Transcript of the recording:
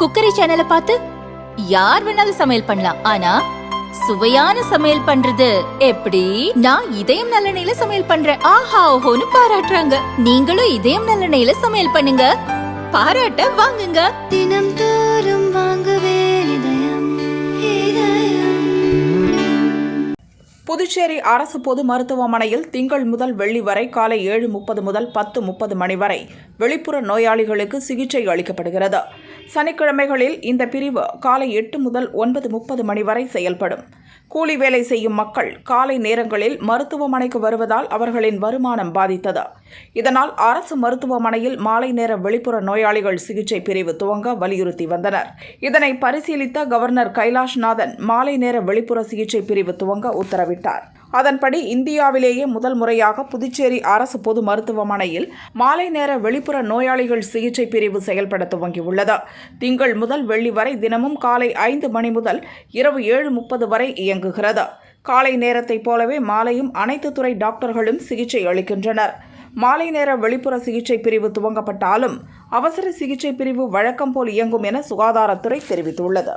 Cookery சேனலை பார்த்து யார் வேணாலும் சமையல் பண்ணலாம். ஆனா சுவையான சமையல் பண்றது எப்படி? நான் இதயம் நல்லெண்ணெயில சமையல் பண்றேன். ஆஹா ஓஹோன்னு பாராட்டுறாங்க. நீங்களும் இதயம் நல்லெண்ணெயில சமையல் பண்ணுங்க. பாராட்ட வாங்குங்க. தினம் தோறும் வாங்குவே புதுச்சேரி அரசு பொது மருத்துவமனையில் திங்கள் முதல் வெள்ளி வரை காலை ஏழு முப்பது முதல் பத்து முப்பது மணி வரை வெளிப்புற நோயாளிகளுக்கு சிகிச்சை அளிக்கப்படுகிறது. சனிக்கிழமைகளில் இந்த பிரிவு காலை எட்டு முதல் ஒன்பது முப்பது மணி வரை செயல்படும். கூலி வேலை செய்யும் மக்கள் காலை நேரங்களில் மருத்துவமனைக்கு வருவதால் அவர்களின் வருமானம் பாதித்தது. இதனால் அரசு மருத்துவமனையில் மாலை நேர வெளிப்புற நோயாளிகள் சிகிச்சை பிரிவு துவங்க வலியுறுத்தி வந்தனர். இதனை பரிசீலித்த கவர்னர் கைலாஷ்நாதன் மாலை நேர வெளிப்புற சிகிச்சை பிரிவு துவங்க உத்தரவிட்டார். அதன்படி இந்தியாவிலேயே முதல் முறையாக புதுச்சேரி அரசு பொது மருத்துவமனையில் மாலை நேர வெளிப்புற நோயாளிகள் சிகிச்சை பிரிவு செயல்பட துவங்கியுள்ளது. திங்கள் முதல் வெள்ளி வரை தினமும் காலை ஐந்து மணி முதல் இரவு ஏழு முப்பது வரை இயங்குகிறது. காலை நேரத்தைப் போலவே மாலையும் அனைத்து துறை டாக்டர்களும் சிகிச்சை அளிக்கின்றனர். மாலை நேர வெளிப்புற சிகிச்சை பிரிவு துவங்கப்பட்டாலும் அவசர சிகிச்சை பிரிவு வழக்கம் போல் இயங்கும் என சுகாதாரத்துறை தெரிவித்துள்ளது.